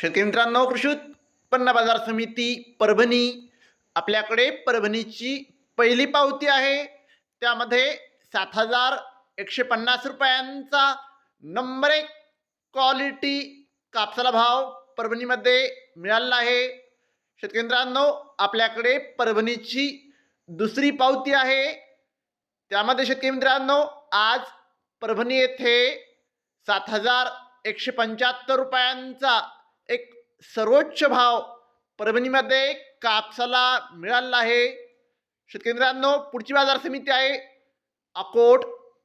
शेतकरी मित्रांनो कृषी उत्पन्न बाजार समिती परभणी आपल्याकडे परभणीची पहिली पावती आहे. त्यामध्ये सात हजार एकशे पन्नास रुपयांचा नंबर एक क्वालिटी कापसाला भाव परभणीमध्ये मिळालेला आहे. शेतकरी मित्रांनो आपल्याकडे परभणीची दुसरी पावती आहे. त्यामध्ये शेतकरी मित्रांनो आज परभणी येथे सात हजार एकशे पंच्याहत्तर रुपयांचा एक सर्वोच्च भाव परभणीमध्ये कापसाला मिळालेला आहे. शेतकरी मित्रांनो पुढची बाजार समिती आहे. अकोट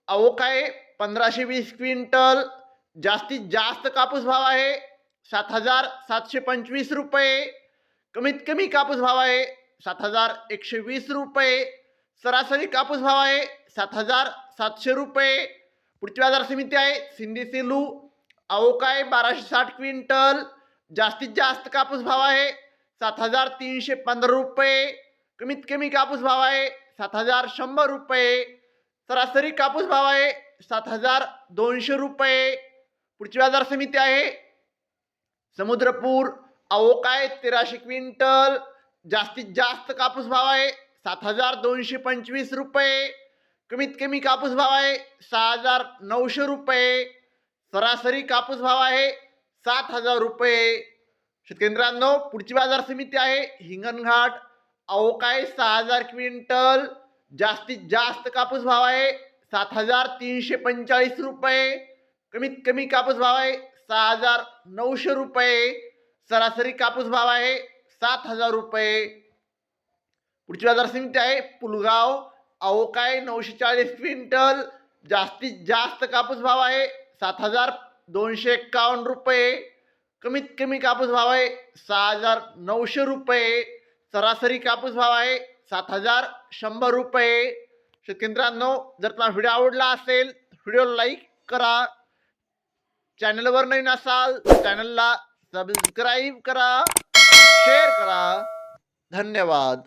अवोकाय पंधराशे वीस क्विंटल. जास्तीत जास्त कापूस भाव आहे. सात हजार सातशे पंचवीस रुपये. कमीत कमी कापूस भाव आहे सात हजार एकशे वीस रुपये. सरासरी कापूस भाव आहे सात हजार सातशे रुपये. पुढची बाजार समिती आहे. सिंधी सेलू. आहे बाराशे साठ क्विंटल. जास्तीत जास्त कापूस भाव आहे. सात हजार तीनशे पंधरा रुपये. कमीत कमी कापूस भाव आहे. सात हजार शंभर रुपये. सरासरी कापूस भाव आहे सात हजार दोनशे रुपये. पुढची बाजार समिती आहे. समुद्रपूर अवोकाय तेराशे क्विंटल. जास्तीत जास्त कापूस भाव आहे सात हजार दोनशे पंचवीस रुपये. कमीत कमी कापूस भाव आहे सहा हजार नऊशे रुपये. सरासरी कापूस भाव आहे सात हजार रुपये. शेतकेंद्रांनो पुढची बाजार समिती आहे. हिंगणघाट अवकाय सहा हजार क्विंटल जास्तीत जास्त कापूस भाव आहे सात हजार तीनशे पंचेचाळीस रुपये. कमीत कमी कापूस भाव आहे सहा हजार नऊशे रुपये. सरासरी कापूस भाव आहे सात हजार रुपये. पुढची बाजार समिती आहे पुलगाव अवकाय नऊशे चाळीस क्विंटल जास्तीत जास्त कापूस भाव आहे सात हजार दोनशे एक्कावन्न रुपये. कमीत कमी कापूस भाव आहे सहा हजार नऊशे रुपये. सरासरी कापूस भाव आहे सात हजार शंभर रुपये. शेतकरी जर तुम्हाला व्हिडिओ आवडला असेल व्हिडिओ लाईक करा. चॅनलवर नवीन असाल चॅनलला सबस्क्राईब करा शेअर करा. धन्यवाद.